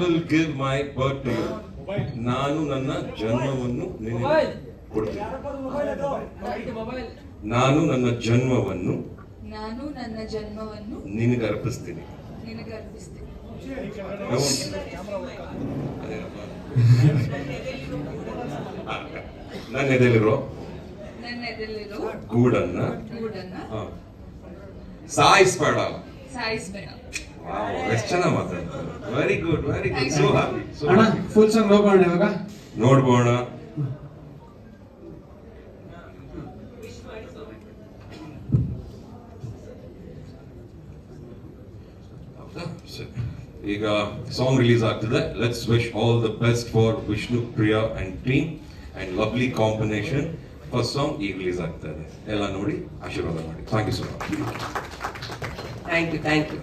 Will give my birth to you ನಾನು ನನ್ನ ಜನ್ಮವನ್ನು ನಿನಗೆ ಕೊಡ್ತೀನಿ. ನಾನು ನನ್ನ ಜನ್ಮವನ್ನು ನಾನು ನನ್ನ ಜನ್ಮವನ್ನು ನಿನಗೆ ಅರ್ಪಿಸ್ತೀನಿ. ನಿನಗೆ ಅರ್ಪಿಸ್ತೀನಿ. ನನ್ನ ಎದೆಲಿರೋ ನನ್ನ ಎದೆಲಿರೋ ಗೂಡನ್ನ ಸಾಯಿಸ್ಬೇಡ. ಸಾಯಿಸ್ಬೇಡ. ಎಷ್ಟು ಚೆನ್ನಾಗಿ ಮಾತಾಡ್ತಾರೆ? Very good very good so happy so ಅಣ್ಣ ಫುಲ್ ಸಾಂಗ್ ನೋಡೋಣ ಇವಾಗ? ನೋಡ್ಬೋಣ. ಈಗ ಸಾಂಗ್ ರಿಲೀಸ್ ಆಗ್ತಿದೆ. Let's wish all the best for Vishnu Priya and team and lovely combination first song ಈಗ ರಿಲೀಸ್ ಆಗ್ತಾ ಇದೆ ಎಲ್ಲ ನೋಡಿ ಆಶೀರ್ವಾದ ಮಾಡಿ. Thank you so much thank you thank you